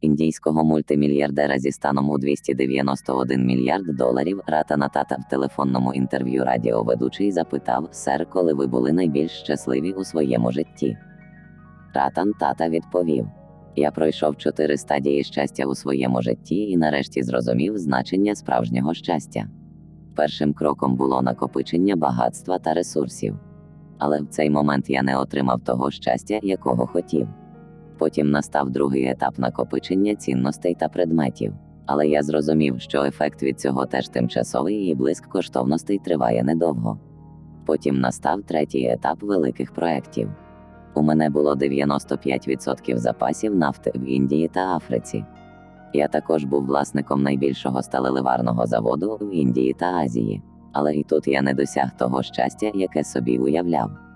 індійського мультимільярдера зі станом у 291 мільярд доларів Ратана Тата в телефонному інтерв'ю радіоведучий запитав Сер, коли ви були найбільш щасливі у своєму житті. Ратан Тата відповів: Я пройшов чотири стадії щастя у своєму житті і нарешті зрозумів значення справжнього щастя. Першим кроком було накопичення багатства та ресурсів. Але в цей момент я не отримав того щастя, якого хотів. Потім настав другий етап накопичення цінностей та предметів. Але я зрозумів, що ефект від цього теж тимчасовий і блиск коштовностей триває недовго. Потім настав третій етап великих проєктів. У мене було 95% запасів нафти в Індії та Африці. Я також був власником найбільшого сталеливарного заводу в Індії та Азії. Але і тут я не досяг того щастя, яке собі уявляв.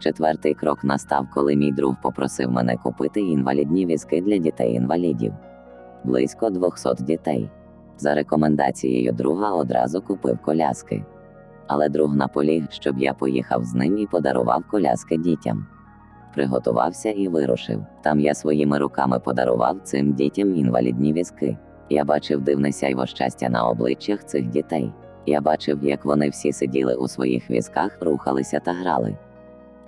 Четвертий крок настав, коли мій друг попросив мене купити інвалідні візки для дітей-інвалідів. Близько 200 дітей. За рекомендацією друга одразу купив коляски. Але друг наполіг, щоб я поїхав з ним і подарував коляски дітям. Приготувався і вирушив. Там я своїми руками подарував цим дітям інвалідні візки. Я бачив дивне сяйво щастя на обличчях цих дітей. Я бачив, як вони всі сиділи у своїх візках, рухалися та грали.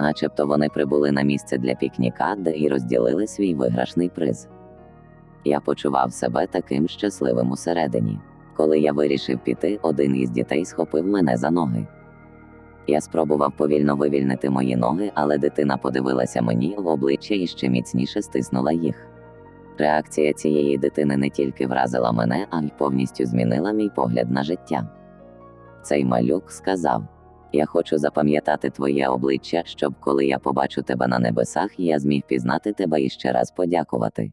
Начебто вони прибули на місце для пікніка, де і розділили свій виграшний приз. Я почував себе таким щасливим усередині. Коли я вирішив піти, один із дітей схопив мене за ноги. Я спробував повільно вивільнити мої ноги, але дитина подивилася мені в обличчя і ще міцніше стиснула їх. Реакція цієї дитини не тільки вразила мене, а й повністю змінила мій погляд на життя. Цей малюк сказав: Я хочу запам'ятати твоє обличчя, щоб коли я побачу тебе на небесах, я зміг пізнати тебе і ще раз подякувати.